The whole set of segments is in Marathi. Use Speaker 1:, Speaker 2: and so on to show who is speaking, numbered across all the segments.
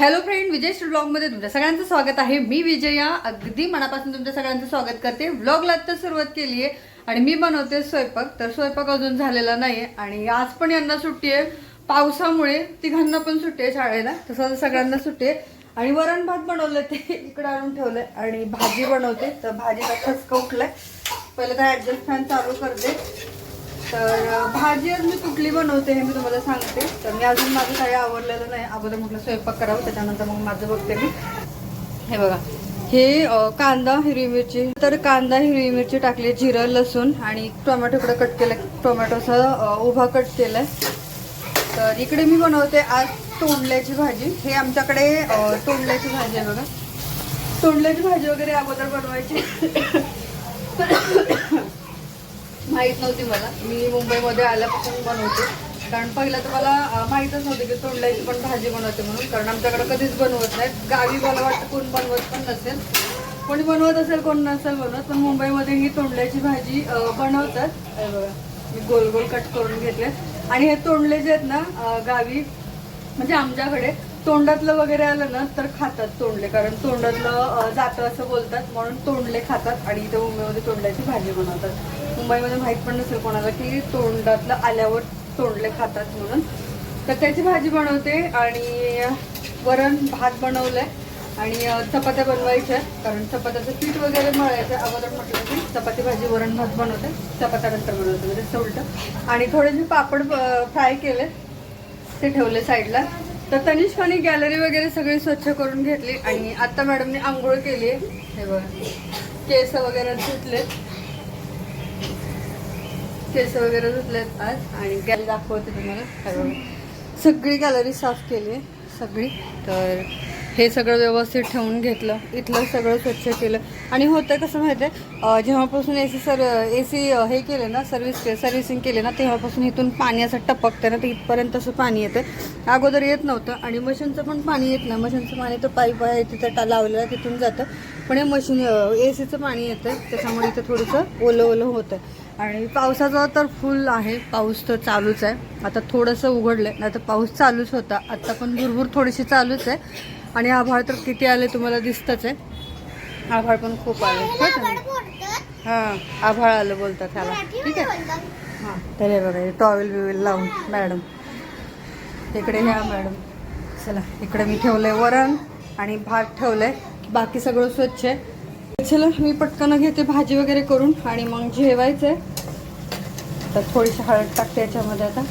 Speaker 1: हॅलो फ्रेंड विजय ब्लॉगमध्ये तुमच्या सगळ्यांचं स्वागत आहे. मी विजया अगदी मनापासून तुमच्या सगळ्यांचं स्वागत करते. व्लॉगला तर सुरुवात केली आहे आणि मी बनवते स्वयंपाक. तर स्वयंपाक अजून झालेला नाही आणि आज पण यांना सुट्टी आहे. पावसामुळे तिघांना पण सुट्टी आहे शाळेला तसं सगळ्यांना सुट्टी आहे. आणि वरण भात बनवलं ते इकडे आणून ठेवलंय आणि भाजी बनवते. तर भाजीचा खसका उठलाय. पहिले तर ॲडजस्ट फॅन चालू करते. तर भाजी आज मी कुठली बनवते हे मी तुम्हाला सांगते. तर मी अजून माझं काही आवडलेलं नाही. अगोदर म्हटलं स्वयंपाक करावं त्याच्यानंतर मग माझं बघते मी. हे बघा. हे कांदा हिरवी मिरची. तर कांदा हिरवी मिरची टाकली जिरं लसूण आणि टोमॅटोकडे कट केलं. टोमॅटोचा उभा कट केलाय. तर इकडे मी बनवते आज तोंडल्याची भाजी. हे आमच्याकडे तोंडल्याची भाजी आहे बघा. तोंडल्याची भाजी वगैरे अगोदर बनवायची. माहीत नव्हती मला. मी मुंबईमध्ये आल्यापासून बनवते. कारण पहिलं तर मला माहीतच नव्हतं की तोंडल्याची पण भाजी बनवते म्हणून. कारण आमच्याकडे कधीच बनवत नाहीत. गावी मला वाटतं कोण बनवत पण नसेल. कोणी बनवत असेल कोण नसेल बनवत पण मुंबईमध्ये ही तोंडल्याची भाजी बनवतात. बघा मी गोल गोल कट करून घेतले आणि हे तोंडले जे आहेत ना गावी म्हणजे आमच्याकडे तोंडातलं वगैरे आलं ना तर खातात तोंडले. कारण तोंडातलं जातं असं बोलतात म्हणून तोंडले खातात आणि इथे मुंबईमध्ये तोंडल्याची भाजी बनवतात. मुंबईमध्ये माहीत पण नसेल कोणाला की तोंडातलं आल्यावर तोंडले खातात म्हणून. तर त्याची भाजी बनवते आणि वरण भात बनवलंय. आणि चपात्या बनवायच्या. कारण चपात्याचं पीठ वगैरे मळायचं. अगोदर म्हटलं की चपाती भाजी वरण भात बनवते. चपात्या नंतर बनवते. म्हणजे असं उलटं. आणि थोडे जे पापड फ्राय केले ते ठेवले साईडला. तर तनिष्काने गॅलरी वगैरे सगळी स्वच्छ करून घेतली आणि आता मॅडमने आंघोळ केली. हे बघ केस वगैरे धुतले केस वगैरे धुतलेत आज आणि गॅलरी दाखवते तुम्हाला. सगळी गॅलरी साफ केली आहे सगळी. तर हे सगळं व्यवस्थित ठेवून घेतलं. इथलं सगळं स्वच्छ केलं. आणि होतं कसं माहिती आहे जेव्हापासून A C sir A C हे केलं ना सर्व्हिस सर्व्हिसिंग केले ना तेव्हापासून इथून पाणी असं टपकतं ना तर इथपर्यंत असं पाणी येतं. अगोदर येत नव्हतं आणि मशीनचं पण पाणी येत नाही. मशीनचं पाणी तर पाईप आहे तिथं टा लावलेलं आहे तिथून जातं. पण हे मशीन ए सीचं पाणी येतं त्याच्यामुळे इथं थोडंसं ओलं ओलं होतं आणि पावसाचा तर फुल आहे. पाऊस तर चालूच आहे. आता थोडंसं उघडलं नाही तर पाऊस चालूच होता. आत्ता पण भरभूर थोडीशी चालूच आहे. आणि आभाळ तर किती आले तुम्हाला दिसतच आहे. आभाळ पण खूप आले. नाही? हां आभाळ आलं बोलतात ह्याला. ठीक आहे? हां तर हे बघा टॉवेल बिवेल लावून मॅडम. इकडे ह्या मॅडम. चला इकडे मी ठेवलंय वरण आणि भात ठेवलंय. बाकी सगळं स्वच्छ आहे. चला मी पटकन घेते भाजी वगैरे करून आणि मग जेवायचंय. तर थोडीशी हळद टाकते याच्यामध्ये आता.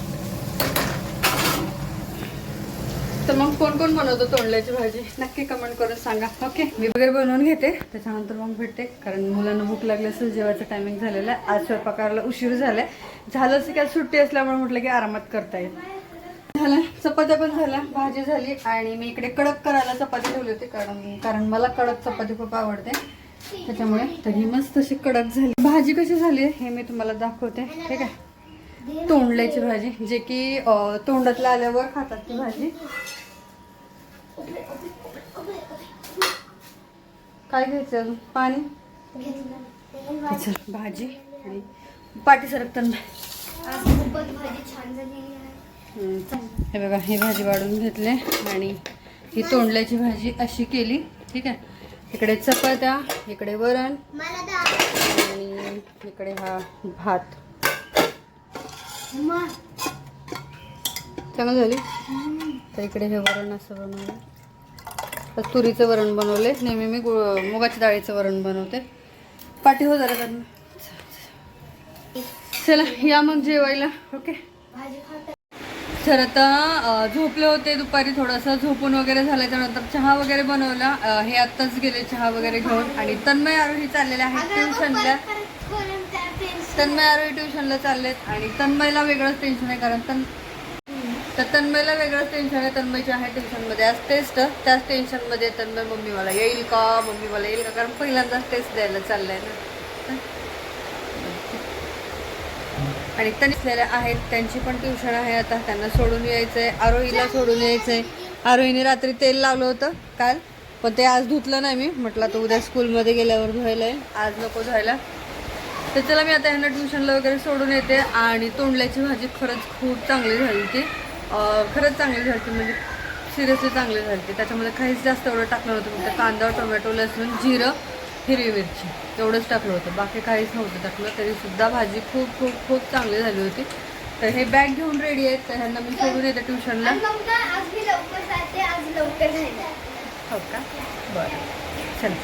Speaker 1: तर मग कोण कोण बनवतो तोंडल्याची भाजी? नक्की कमेंट करून सांगा. ओके मी वगैरे बनवून घेते. त्याच्यानंतर मग भेटते. कारण मुलांना भूक लागली असेल जेवायचं टायमिंग झालेलं आहे. आज स्वयंपाकाला उशीर झालाय. झालं असं काय सुट्टी असल्यामुळे म्हटलं की आरामात करता येईल. झालं. चपात्या पण झाल्या. भाजी झाली. आणि मी इकडे कडक करायला चपाती ठेवली होती. कारण कारण मला कडक चपाती खूप आवडते. त्याच्यामुळे तरी मस्त अशी कडक झाली. भाजी कशी झाली आहे हे मी तुम्हाला दाखवते. ठीक आहे? तोंडल्याची भाजी. जे की तोंडातला तोंडातल्या आल्यावर खातात ती भाजी. काय घ्यायचं अजून? पाणी? चल, भाजी आणि पाठी सरकताना. हे बघा ही भाजी वाढून घेतली आणि ही तोंडल्याची भाजी अशी केली. ठीक आहे? इकडे चपात्या इकडे वरण आणि इकडे हा भात. चांगलं झाली? तर इकडे हे वरण असं बनवलं. तर तुरीचं वरण बनवले. नेहमी मी गुळ मुगाच्या डाळीचं वरण बनवते. पाठी हो जरा चला या मग जेवायला. ओके. तर आता झोपले होते दुपारी थोडंसं. झोपून वगैरे झालं त्यानंतर चहा वगैरे बनवला. हे आत्ताच गेले चहा वगैरे घेऊन. आणि तन्मय आरोही चाललेले आहेत ट्युशनला. तन्मय आरोही ट्युशनला चाललेत. आणि तन्मयला वेगळंच टेन्शन आहे कारण तन तर तन्मयला वेगळंच टेन्शन आहे. तन्मयच्या आहे टेन्शनमध्ये आज टेस्ट त्याच टेन्शनमध्ये तन्मय मम्मी मला येईल का? मम्मी मला येईल का? कारण पहिल्यांदाच टेस्ट द्यायला चाललंय ना. आणि तनिसलेल्या आहेत. त्यांची पण ट्युशन आहे आता. त्यांना सोडून यायचं आहे आरोहीला सोडून यायचं आहे आरोहीने रात्री तेल लावलं होतं काल. पण ते आज धुतलं नाही मी. म्हटलं तर उद्या स्कूलमध्ये गेल्यावर धुवायला येईल. आज नको धुवायला. तर चला मी आता ह्यांना ट्युशनला वगैरे सोडून येते. आणि तोंडल्याची भाजी खरंच खूप चांगली झाली ती खरंच चांगली झाली होती म्हणजे सिरियसली चांगले झाले ते त्याच्यामध्ये काहीच जास्त एवढं टाकलं नव्हतं फक्त कांदा टोमॅटो लसूण जिरं हिरवी मिरची एवढंच टाकलं होतं. बाकी काहीच नव्हतं टाकलं तरीसुद्धा भाजी खूप खूप खूप चांगली झाली होती. तर हे बॅग घेऊन रेडी आहेत तर ह्यांना मी सोडून येते ट्युशनला हो का? बरं. चला.